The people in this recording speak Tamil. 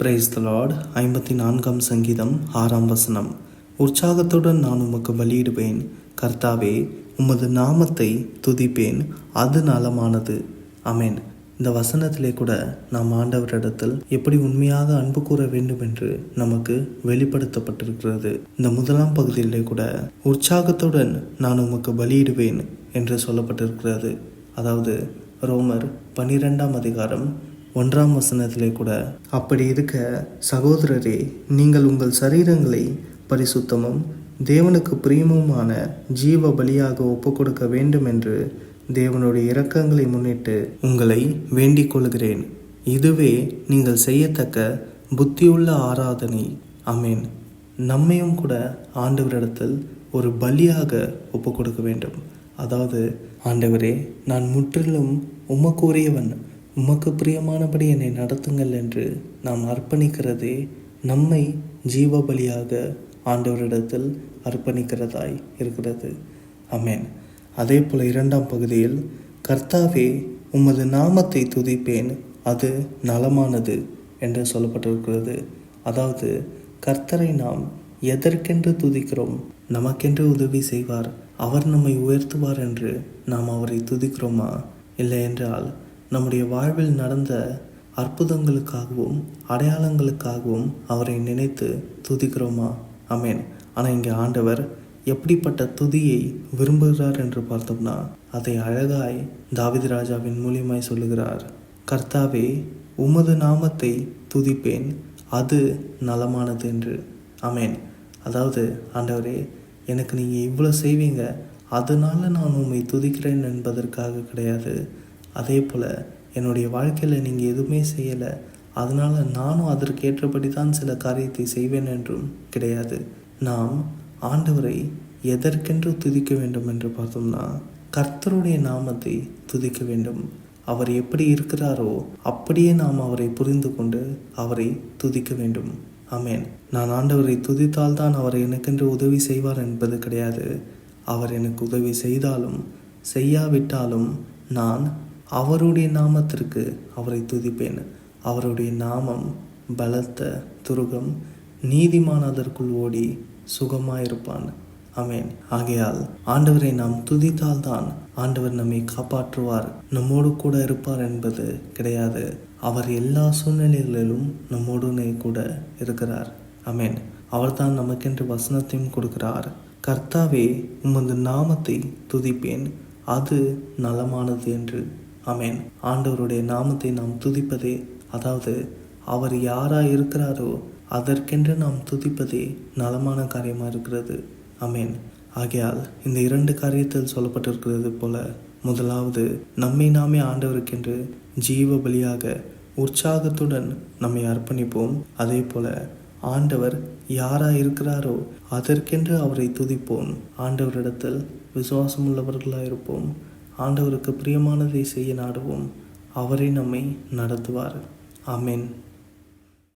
பிரைஸ் த லார்ட் ஐம்பத்தி நான்காம் சங்கீதம் ஆறாம் வசனம். உற்சாகத்துடன் நான் உமக்கு பலியிடுவேன். கர்த்தாவே உமது நாமத்தை துதிப்பேன். அது நலமானது. அமேன் இந்த வசனத்திலே கூட நாம் ஆண்டவரிடத்தில் எப்படி உண்மையாக அன்பு கூற வேண்டும் என்று நமக்கு வெளிப்படுத்தப்பட்டிருக்கிறது. இந்த முதலாம் பகுதியிலே கூட உற்சாகத்துடன் நான் உமக்கு பலியிடுவேன் என்று சொல்லப்பட்டிருக்கிறது. அதாவது ரோமர் பனிரெண்டாம் அதிகாரம் ஒன்றாம் வசனத்திலே கூட அப்படி இருக்க சகோதரரே நீங்கள் உங்கள் சரீரங்களை பரிசுத்தமும் தேவனுக்கு பிரியமுமான ஜீவ பலியாக ஒப்புக்கொடுக்க வேண்டும் என்று தேவனுடைய இரக்கங்களை முன்னிட்டு உங்களை வேண்டிக் கொள்கிறேன். இதுவே நீங்கள் செய்யத்தக்க புத்தியுள்ள ஆராதனை. அமேன் நம்மையும் கூட ஆண்டவரிடத்தில் ஒரு பலியாக ஒப்புக்கொடுக்க வேண்டும். அதாவது ஆண்டவரே நான் முற்றிலும் உமக்குரியவன். உமக்கு பிரியமானபடி என்னை நடத்துங்கள் என்று நாம் அர்ப்பணிக்கிறதே நம்மை ஜீவ பலியாக ஆண்டவரிடத்தில் அர்ப்பணிக்கிறதாய் இருக்கிறது. அமேன் அதே போல் இரண்டாம் பகுதியில் கர்த்தாவே உமது நாமத்தை துதிப்பேன். அது நலமானது என்று சொல்லப்பட்டிருக்கிறது. அதாவது கர்த்தரை நாம் எதற்கென்று துதிக்கிறோம்? நமக்கென்று உதவி செய்வார். அவர் நம்மை உயர்த்துவார் என்று நாம் அவரை துதிக்கிறோமா? இல்லை என்றால் நம்முடைய வாழ்வில் நடந்த அற்புதங்களுக்காகவும் அடையாளங்களுக்காகவும் அவரை நினைத்து துதிக்கிறோமா? அமேன் ஆனால் இங்கே ஆண்டவர் எப்படிப்பட்ட துதியை விரும்புகிறார் என்று பார்த்தோம்னா அதை அழகாய் தாவித ராஜாவின் மூலியமாய் சொல்லுகிறார். கர்த்தாவே உமது நாமத்தை துதிப்பேன். அது நலமானது என்று. அமேன் அதாவது ஆண்டவரே எனக்கு நீங்கள் இவ்வளோ செய்வீங்க. அதனால் நான் உண்மை துதிக்கிறேன் என்பதற்காக கிடையாது. அதே போல் என்னுடைய வாழ்க்கையில் நீங்கள் எதுவுமே செய்யலை. அதனால் நானும் அதற்கேற்றபடி தான் சில காரியத்தை செய்வேன் என்றும் கிடையாது. நாம் ஆண்டவரை எதற்கென்று துதிக்க வேண்டும் என்று பார்த்தோம்னா கர்த்தருடைய நாமத்தை துதிக்க வேண்டும். அவர் எப்படி இருக்கிறாரோ அப்படியே நாம் அவரை புரிந்து கொண்டு அவரை துதிக்க வேண்டும். ஆமேன். நான் ஆண்டவரை துதித்தால் தான் அவர் எனக்கென்று உதவி செய்வார் என்பது கிடையாது. அவர் எனக்கு உதவி செய்தாலும் செய்யாவிட்டாலும் நான் அவருடைய நாமத்திற்கு அவரை துதிப்பேன். அவருடைய நாமம் பலத்த துருகம் நீதிமான் அதற்குள் ஓடி சுகமாயிருப்பான். அமேன் ஆகையால் ஆண்டவரை நாம் துதித்தால்தான் ஆண்டவர் நம்மை காப்பாற்றுவார். நம்மோடு கூட இருப்பார் என்பது கிடையாது. அவர் எல்லா சூழ்நிலைகளிலும் நம்மோடுனே கூட இருக்கிறார். அமேன் அவர்தான் நமக்கென்று வசனத்தையும் கொடுக்கிறார். கர்த்தாவே உமது நாமத்தை துதிப்பேன். அது நலமானது என்று அமேன் ஆண்டவருடைய நாமத்தை நாம் துதிப்பதே அதாவது அவர் யாரா இருக்கிறாரோ அதற்கென்று நாம் துதிப்பதே நலமான காரியமாக இருக்கிறது. அமேன் ஆகையால் இந்த இரண்டு காரியத்தில் சொல்லப்பட்டிருக்கிறது போல முதலாவது நம்மை நாமே ஆண்டவருக்கென்று ஜீவ பலியாக உற்சாகத்துடன் நம்மை அர்ப்பணிப்போம். அதே போல ஆண்டவர் யாரா இருக்கிறாரோ அதற்கென்று அவரை துதிப்போம். ஆண்டவரிடத்தில் விசுவாசம் உள்ளவர்களாக இருப்போம் ஆண்டவருக்கு பிரியமானதை செய்ய நாடுவோம். அவரை நம்மை நடத்துவார். அமேன்